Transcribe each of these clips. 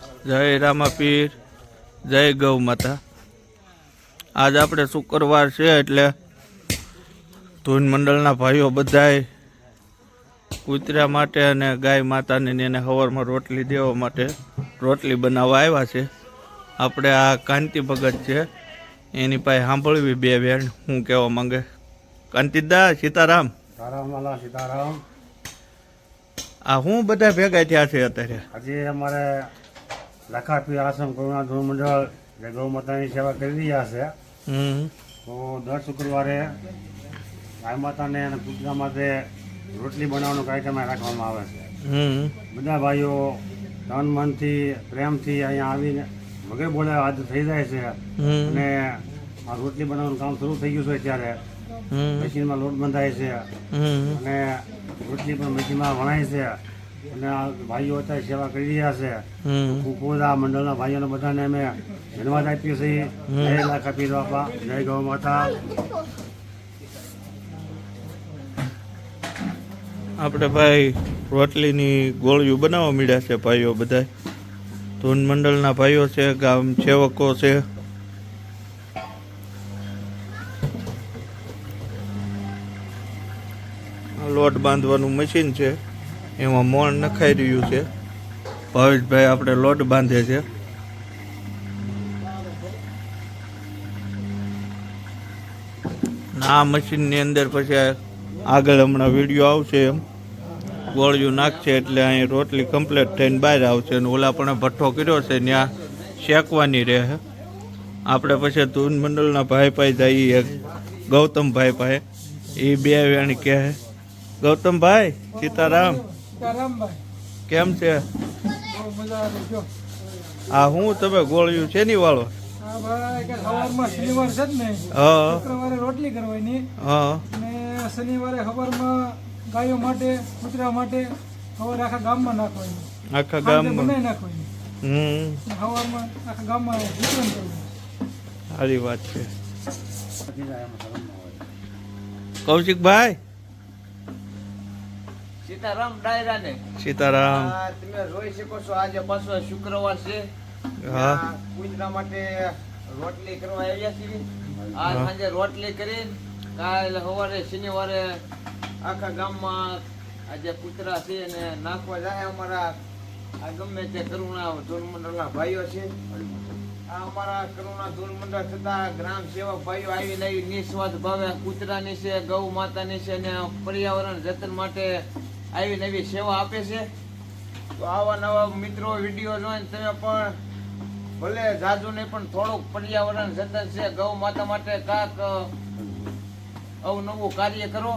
જય રામાપીર જય ગૌ માતા. આજ આપણે શુક્રવાર છે એટલે ધૂન મંડળના ભાઈઓ બધાય કૂતરા માટે અને ગાય માતાને એને હવારમાં રોટલી દેવા માટે રોટલી બનાવવા આવ્યા છે. આપણે આ કાંતિ ભગત છે એની પાસે સાંભળવી બે બેન હું કહેવા માંગે. કાંતિદા સીતારામ. સીતારામ સીતારામ. આ હું બધા ભેગા થયા છે અત્યારે? આજે અમારે લખાપી આશ્રમ કરુણા ધૂળ મંડળ જે ગૌ માતાની સેવા કરી રહ્યા છે. તો દર શુક્રવારે ગાય માતાને અને કૂતરા માટે રોટલી બનાવવાનો કાર્યક્રમ રાખવામાં આવે છે. બધા ભાઈઓ તન મનથી પ્રેમથી અહીંયા આવીને વગેરે બોલે આજ થઈ જાય છે. અને આ રોટલી બનાવવાનું કામ શરૂ થઈ ગયું છે અત્યારે. હમ. મશીનમાં લોટ બંધાય છે. અને રોટલી પણ મશીનમાં વણાય છે. અને આ ભાઈઓ અત્યારે સેવા કરી રહ્યા છે. આ મંડળના ભાઈઓને બધાને અમે ધન્યવાદ આપીએ છીએ. જય લાખ આપી બાપા જય ગૌ માતા. આપણે ભાઈ રોટલીની ગોળીઓ બનાવવા મળ્યા છે ભાઈઓ બધા ધૂન મંડળના ભાઈઓ છે ગામ સેવકો છે. લોટ બાંધવાનું મશીન છે. એમાં મોણ નખાઈ રહ્યું છે. ભાવેશભાઈ આપણે લોટ બાંધે છે. આ મશીનની અંદર પછી આગળ હમણાં વીડિયો આવશે એમ. ગોળિયું નાખશે એટલે અહીં રોટલી કમ્પ્લીટ થઈને બહાર આવશે અને ઓલા પણ ભઠ્ઠો કર્યો છે ત્યાં શેકવાની રહે આપણે પછી ધૂન મંડળના ભાઈ ભાઈ જઈએ. એક ગૌતમભાઈ પાસે. એ બે વેણ કહે ગૌતમભાઈ, સીતારામ. કેમ છે? આ હું તમે ગોળ્યું છે ની વાળો? રોટલી કરવાની. શનિવારે ખબરમાં ગાયો માટે કૂતરા માટે ખબર આખા ગામમાં નાખવાની. આખા ગામમાં? બનાવી નાખવાની. હમ. અને આખા ગામમાં વિતરણ કરવું સારી વાત છે. કૌશિકભાઈ? સીતારામ ડાયરાને સીતારામ. તમે જોઈ શકો છો આજે પાછો શુક્રવાર છે. હા. આ માટે રોટલી કરવા આવ્યા છીએ. આજ સાંજે રોટલી કરી. કાલ સવારે શનિવારે આખા ગામમાં આજે કૂતરા છે અને નાખવા જાય અમારા આ ગમે તે કરુણા ધૂનમંડળના ભાઈઓ છે. આ અમારા કરુણા ધૂનમંડળ થતા ગ્રામ સેવક ભાઈઓ આવી લઈ નિસ્વાર્થ ભાવે કૂતરાની છે ગૌ માતાની છે અને પર્યાવરણ જતન માટે આવીને નવી સેવા આપે છે. તો આવા નવા મિત્રો વીડિયો જોઈને તમે પણ ભલે જાજુ નહીં પણ થોડુંક પર્યાવરણ જતન છે ગૌ માતા માટે કાંક અવનવું કાર્ય કરો.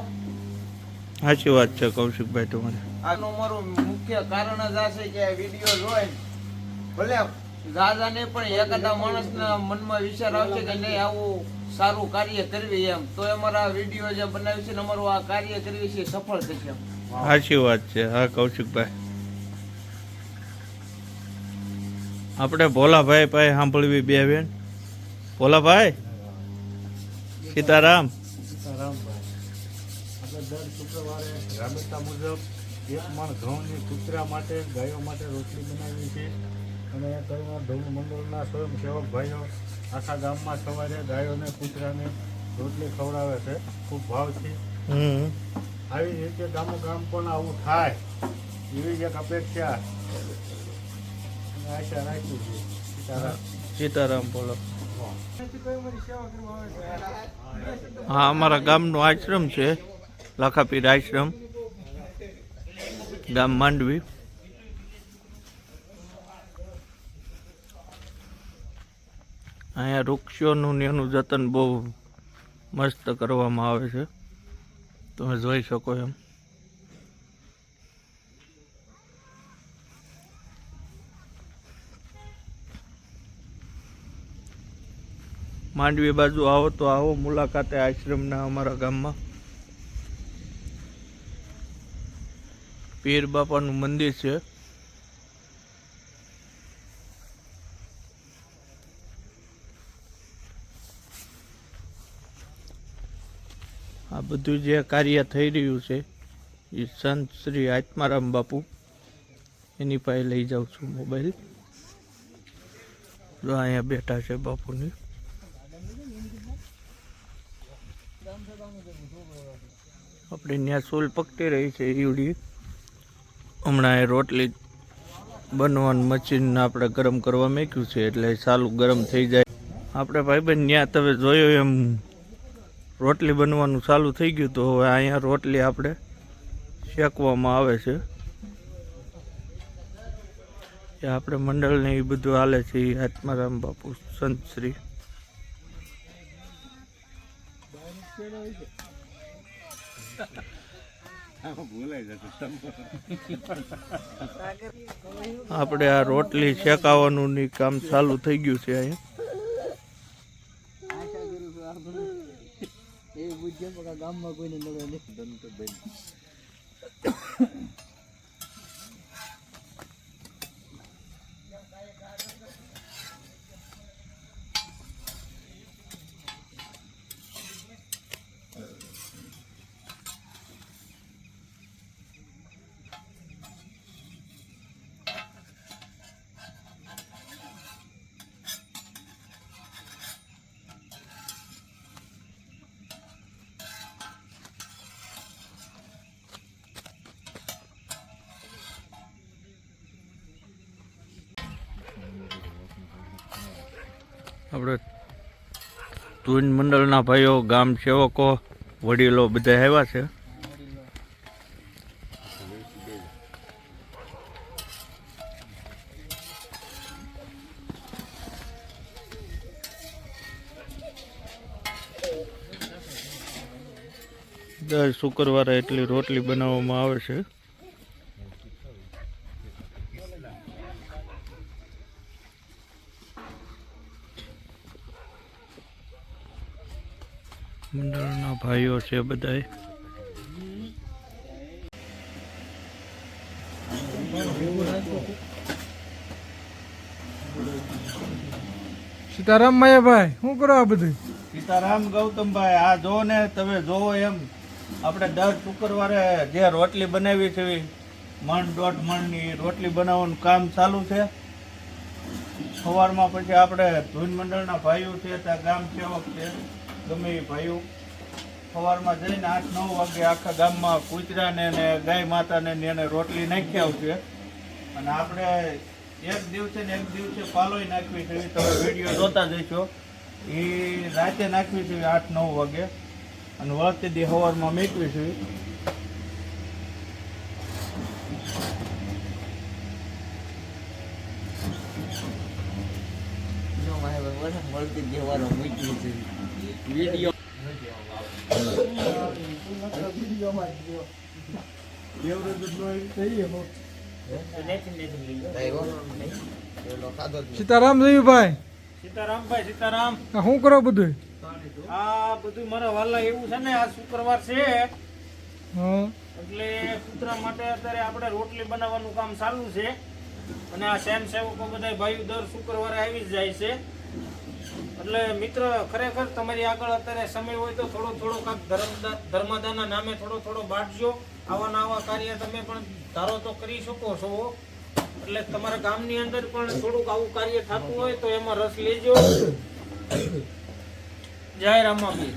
સાચી વાત છે કૌશિકભાઈ તમારે. આનું મારું મુખ્ય કારણ જ આ છે કે વીડિયો જોઈ ભલે જાજા ને પણ એકાદા માણસના મનમાં વિચાર આવશે કે નહીં આવું સારું કાર્ય કરવી એમ. તો અમારા વીડિયો જે બનાવ્યું છે ને અમારું આ કાર્ય કરવી છે સફળ થશે સાચી વાત છે. હા કૌશિકભાઈ આપણે ભોલાભાઈ ભાઈ સાંભળવી બે બેન. ભોલાભાઈ? સીતારામ? સીતારામભાઈ દર શુક્રવારે રાબેતા મુજબ એક મણ ઘઉંની કૂતરા માટે ગાયો માટે રોટલી બનાવી છે અને કરુણા ધૂળ મંડળના સ્વયંસેવક ભાઈઓ આખા ગામમાં સવારે ગાયોને કૂતરાને રોટલી ખવડાવે છે. ખૂબ ભાવથી. હમ. આવી રીતે ગામો ગામ પણ આવું થાય એવી જ એક અપેક્ષા. આશા રાખી છે સીતારામ. બોલો. હા અમારા ગામનો આશ્રમ છે લખાપીર આશ્રમ ગામ માંડવી. અહીંયા વૃક્ષોનું ને એનું જતન બહુ મસ્ત કરવામાં આવે છે. તમે જોઈ શકો એમ. માંડવી બાજુ આવો તો આવો, મુલાકાતે આશ્રમના અમારા ગામમાં. પીર બાપાનું મંદિર છે. આ બધું જે કાર્ય થઈ રહ્યું છે, એ સંત શ્રી આત્મારામ બાપુ, એની પાસે લઈ જાઉં છું મોબાઈલ. જો અહીંયા બેઠા છે બાપુની. આપણે ત્યાં સોલ પકતી રહી છે ઈવડી. હમણાં એ રોટલી બનવાનું મશીન આપણે ગરમ કરવા મૂક્યું છે, એટલે ચાલુ ગરમ થઈ જાય. આપણે ભાઈબંધ ત્યાં તમે જોયો એમ રોટલી બનવાનું ચાલુ થઈ ગયું તો હવે અહીંયા રોટલી આપણે શેકવામાં આવે છે. એ આપણે મંડળને એ બધું હાલે છે. એ આત્મારામ બાપુ, સંત શ્રી. આપણે આ રોટલી શેકાવાનું કામ ચાલુ થઈ ગયું છે અહીંયા. બુદ્ધિ ગામમાં કોઈને નડે નહીં આપણે તુન મંડળના ભાઈઓ, ગામ સેવકો, વડીલો બધા આવ્યા છે. દર શુક્રવારે એટલી રોટલી બનાવવામાં આવે છે. મંડળના ભાઈઓ છે બધાય. સીતારામ માયાભાઈ શું કરો આ બધું? સીતારામ ગૌતમભાઈ આ જો ને તમે જોવો એમ. આપણે દર શુક્રવારે જે રોટલી બનાવી છે મણ દોઢ મણની રોટલી બનાવવાનું કામ ચાલુ છે. સવારમાં પછી આપણે ધૂન મંડળના ભાઈઓ છે ત્યાં ગામ સેવક છે. ગમે ભાઈઓ. સવારમાં જઈને આઠ, નવ વાગે આખા ગામમાં કૂતરાને ને ગાય માતાને ને એને રોટલી નાખી આવશે અને આપણે એક દિવસે ને એક દિવસે પાલોય નાખવી છે તમે વીડિયો જોતા જઈશો. એ રાતે નાખવી છે આઠ, નવ વાગે. અને વળતી દી સવારમાં મેકવી છે. મળતી દેવાનો મૂક્યું છે. વીડિયો સીતારામ જયુભાઈ સીતારામભાઈ સીતારામ શું કરો બધું આ બધું મારા વાલા એવું છે ને આ શુક્રવાર છે. એટલે કૂતરા માટે અત્યારે આપણે રોટલી બનાવવાનું કામ ચાલુ છે. અને આ સ્વયં સેવકો બધા ભાઈઓ દર શુક્રવારે આવી જ જાય છે. એટલે મિત્ર, ખરેખર તમારી આગળ અત્યારે સમય હોય તો થોડો થોડો કાંક ધર્મદા ધર્મદાના નામે થોડો થોડો બાંટજો. આવા આવા કાર્ય તમે પણ ધારો તો કરી શકો છો. એટલે તમારા ગામની અંદર પણ થોડુંક આવું કાર્ય થતું હોય તો એમાં રસ લેજો. જય રામાપીર.